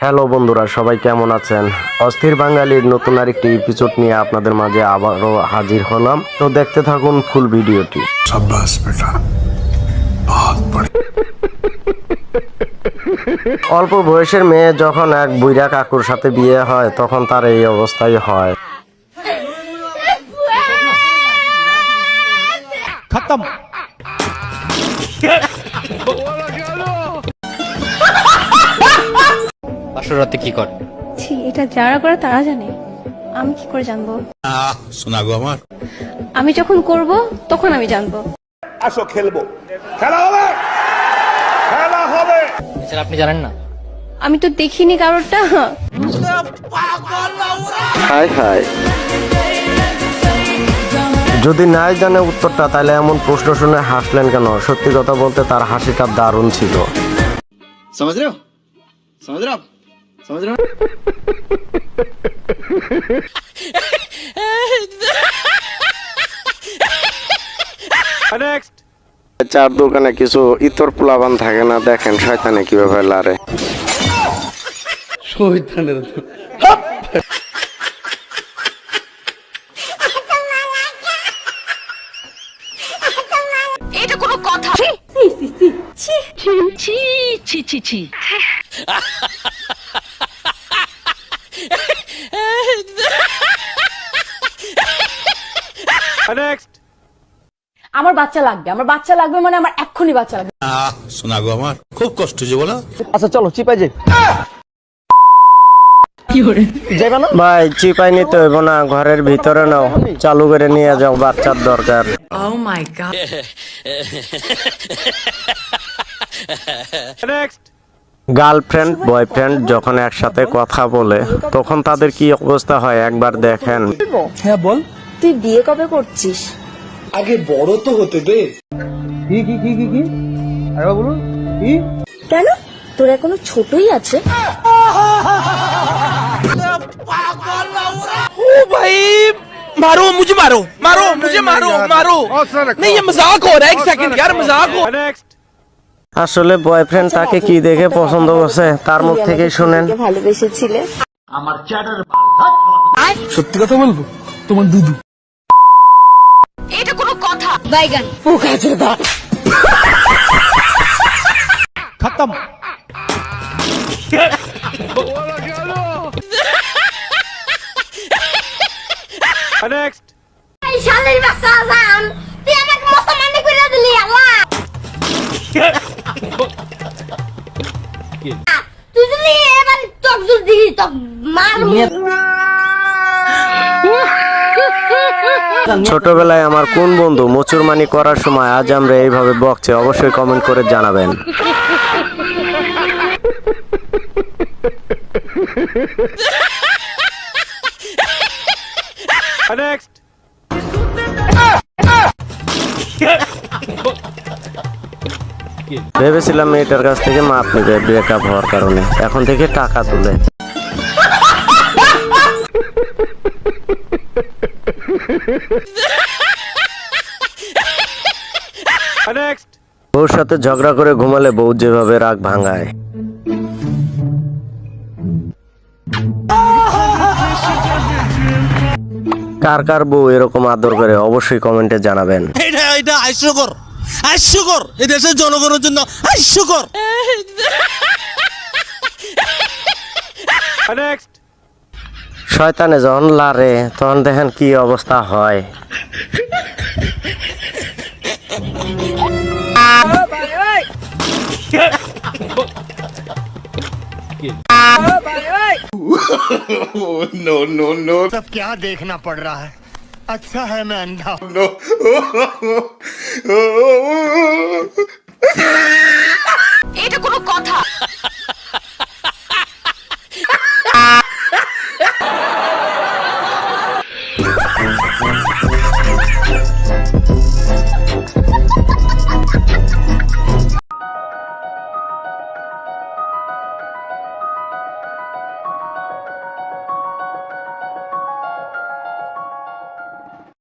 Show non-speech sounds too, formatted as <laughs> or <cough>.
Hello বন্ধুরা সবাই কেমন আছেন? অস্থির বাঙালির নতুন আরেকটি এপিসোড নিয়ে আপনাদের মাঝে আবারও হাজির হলাম। তো দেখতে থাকুন ফুল ভিডিওটি। অল্প বয়সের মেয়ে যখন এক বৈরা কাকুর সাথে বিয়ে হয় তখন তার এই অবস্থাই হয়। খতম। রাতে কি করে? এটা যারা করে তারা জানে। আমি কি করে জানব? শোনাগো আমার। আমি যখন করব তখন আমি জানব। আসো খেলব। খেলা হবে! খেলা হবে! স্যার আপনি জানেন না? আমি তো দেখিনি কারোরটা। হাই হাই যদি নাই জানে উত্তরটা তাহলে এমন প্রশ্ন শুনে হাসলেন কেন? সত্যি কথা বলতে তার হাসিটা দারুণ ছিল। সমঝ রে। समझ रहे हो চার দোকানে কিছু ইতর পোলাবান থাকে না দেখেন শয়তানে কিভাবে লারে এটা কোনো কথা ছি ছি ছি ছি ছি ছি আমার বাচ্চা লাগবে আমার বাচ্চা লাগবে মানে আমার এক্ষুনি বাচ্চা লাগবে। শোনা গো আমার খুব কষ্ট যে বলো। আচ্ছা চলো চিপাই যাই। ভাই চিপাই নিতে হইব না ঘরের ভিতরে নাও। চালু করে নিয়ে যাও বাচ্চার দরকার। গার্লফ্রেন্ড বয়ফ্রেন্ড যখন একসাথে কথা বলে তখন তাদের কি অবস্থা হয়? একবার দেখেন। হ্যাঁ বল। তুই বিয়ে কবে করছিস आगे बड़ो तो होते दे কেন তোর এখনো ছোটই আছে मारो मुझे मारो मारो मुझे मारो मारो नहीं ये मजाक हो रहा है एक सेकंड यार मजाक हो আসলে বয়ফ্রেন্ড তাকে কি দেখে পছন্দ করছে তার মুখ থেকেই শুনেন কে ভালোবেসেছিলে সত্যি কথা বলবো তোমার দুধু এটা কোনো কথা বাইগান <laughs> এই শালের বাচ্চা জান। তুই আমাকে মুসলমানি করে দিলি আল্লাহ। তুই যদি এবার তক জুর দিবি তক মার ছোটবেলায় আমার কোন বন্ধু মুচুরমানি করার সময় আজ আমরা এইভাবে বকছে অবশ্যই কমেন্ট করে জানাবেন। ভেবেছিলাম মেয়েটার কাছ থেকে মাপ নেবে ব্রেকআপ হওয়ার কারণে। এখন থেকে টাকা তুলে। বউর সাথে ঝগড়া করে ঘুমালে বউ যেভাবে রাগ ভাঙায়। কার কার বউ এরকম আদর করে অবশ্যই কমেন্টে জানাবেন। এটা এটা হাস্যকর হাস্যকর। এই দেশের জনগণের জন্য হাস্যকর। শয়তানে যখন লারে তখন দেখেন কি অবস্থা হয় नो नो नो सब क्या देखना पड़ रहा है अच्छा है मैं अंधा हूं। नो এটা কোনো কথা